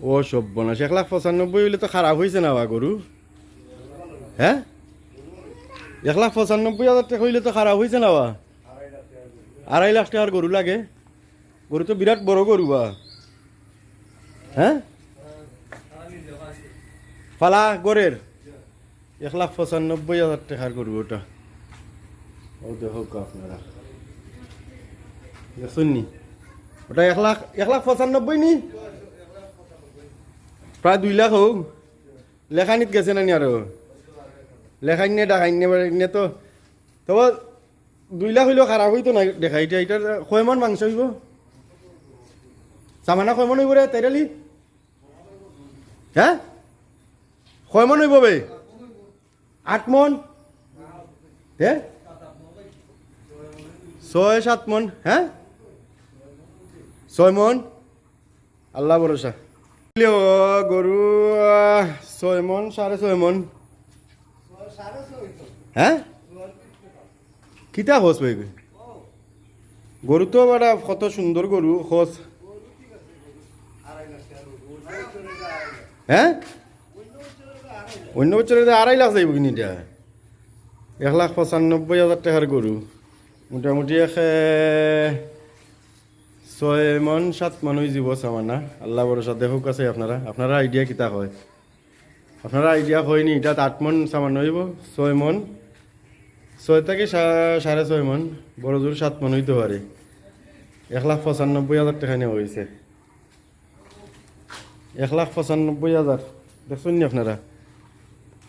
ও সব্যনাশ এক লাখ পঁচানব্বই হইলে তো খারাপ হয়েছে না বা গরু? হ্যাঁ এক লাখ পঁচানব্বই হাজার টাকা হইলে তো খারাপ হয়েছে না বা? আড়াই লাখ টাকার গরু লাগে। গরু তো বিরাট বড় গরু বা? হ্যাঁ ফালা গরের। এক লাখ পঁচানব্বই হাজার টাকার গরু ওটা। ও দেখো আপনারা। শুননি ওটা এক লাখ এক লাখ পঁচানব্বই নি? প্রায় দুই লাখ হোক লেখানিত গেছে না নি আরও লেখাই নে ডাকাই নে তো তবে দুই লাখ হইলেও খারাপ হইতো না দেখা। এটা এটার কয়মন মাংস হইব। চামানা কয়মন হইব রে তাইরালি হ্যাঁ কয়মন হইব বে। আট মন। হ্যাঁ ছয়, সাত মন। হ্যাঁ ছয় মন। আল্লাহ ভরসা গরু ছয় মন সাড়ে ছয় মন হ্যাঁ? কিতা হোস ভাই? গরু তো বেটা কত সুন্দর গরু, হোস। হ্যাঁ? অন্য বছরে আড়াই লাখ যাইব কিনি এটা এক লাখ পঁচানব্বই হাজার টাকার গরু। মোটামুটি এক ছয় মন, সাত মন হয়ে যাব সামানা আল্লাহ ভরসা দেখুক আছে আপনারা। আপনারা আইডিয়া কিতা হয়? আপনারা আইডিয়া হয়নি এটা আট মন সামান্য হইব, ছয় মন। ছয় থেকে সাড়ে ছয় মন, বড় জোর সাত মন হইতে পারে। এক লাখ পঁচানব্বই হাজার টাকা নেওয়া হয়েছে এক লাখ পঁচানব্বই হাজার দেখছেন নি আপনারা?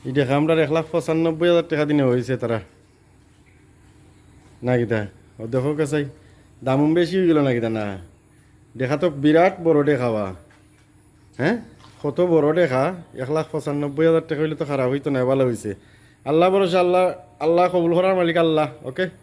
এই দেখা আমরা এক লাখ পঁচানব্বই হাজার টাকা দিনে হয়েছে তারা। না কিতা? ও দেখো কাছাই দামও বেশি হয়ে গেল নাকি দানা? দেখা তো বিরাট বড় দেখাবা হ্যাঁ? কত বড় দেখা? এক লাখ পঁচানব্বই হাজার টাকা হইলে তো খারাপ হইতো না, ভালো হয়েছে আল্লাহ ভরসা, আল্লাহ আল্লাহ কবুল করার মালিক আল্লাহ ওকে